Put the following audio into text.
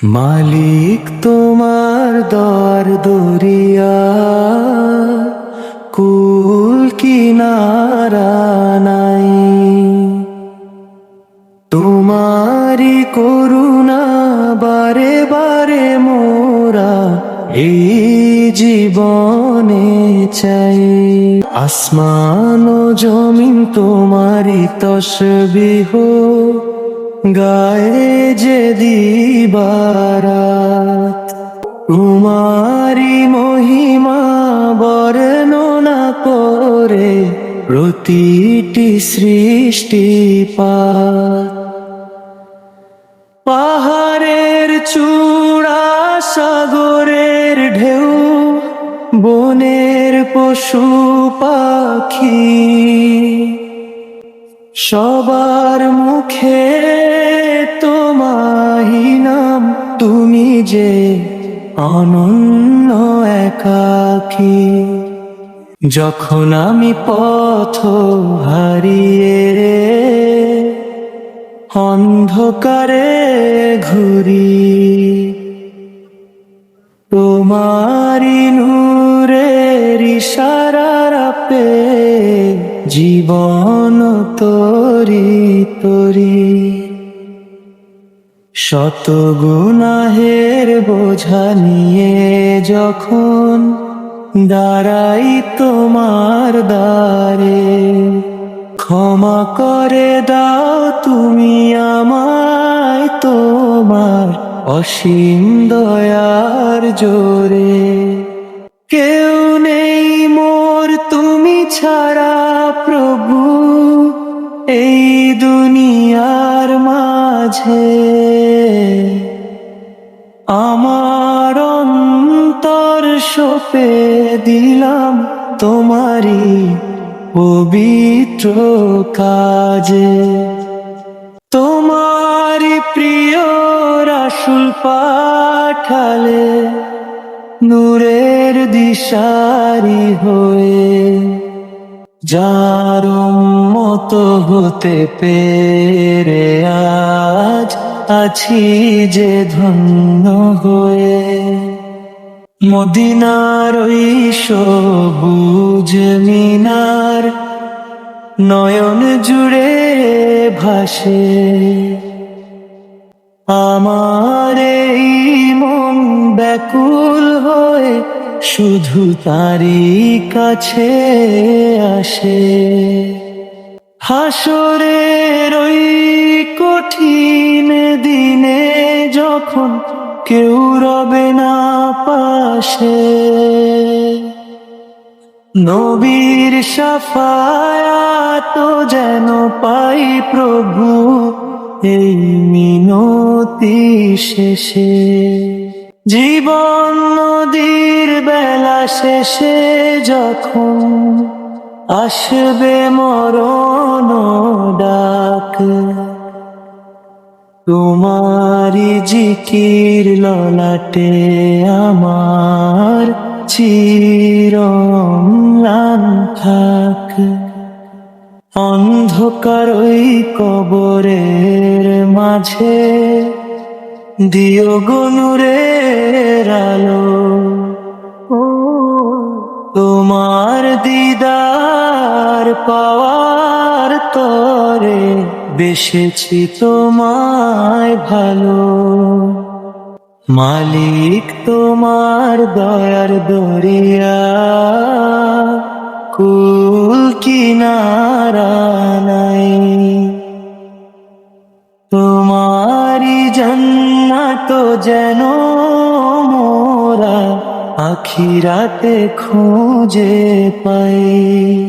মালিক তোমার দর দরিয়া, কুল কিনারা নাই। তোমারি করুণা বারে বারে মোরা এই জীবনে চাই। আসমান ও জমিন তোমারি তসবিহ গায়ে যে দিবারাত তোমারি মহিমা বর্ণনা করে প্রতিটি সৃষ্টি পাহাড়ের চূড়া সাগরের ঢেউ, বনের পশু পাখি। সবার মুখে তোমাহি নাম। তুমি যে অনন্য একাকী। যখন আমি পথ হারিয়ে অন্ধকারে ঘুরি জীবন তরি তরি। শত গুনাহের বোঝা নিয়ে যখন দাঁড়াই তোমার দ্বারে, ক্ষমা করে দাও তুমি আমায় তোমার অসীম দয়ার জোরে। এই দুনিয়ার মাঝে আমার অন্তর সপে দিলাম তোমারি পবিত্র কাজে। তোমারি প্রিয় রাসুল পাঠালে, নূরের দিশারি হয়ে যার মতো হতে পেরে আজ আছি যে ধন্য হয়ে। মদিনার ওই সবুজ মিনার নয়ন জুড়ে ভাসে। আমার এই মন ব্যাকুল হয়ে শুধু তারই কাছে আসে। হাসরের ওই কঠিন দিনে যখন কেউ রবে না পাশে, নবীর সাফায়াত যেন পাই প্রভু এই মিনতি শেষে। জীবন নদীর বেলা শেষে যখন আসবে মরণ ডাক, তোমারি জিকির ললাটে আমার চিরম্লান থাক। অন্ধকার ওই কবরের মাঝে দিও গনুরের আলো। তোমার দিদার পাওয়ার তরে বেসেছি তোমায় ভালো। মালিক তোমার দয়ার দরিয়া, কুল কিনারা নাই জন্নাত যেন মোরা আখিরাতে খুঁজে পাই।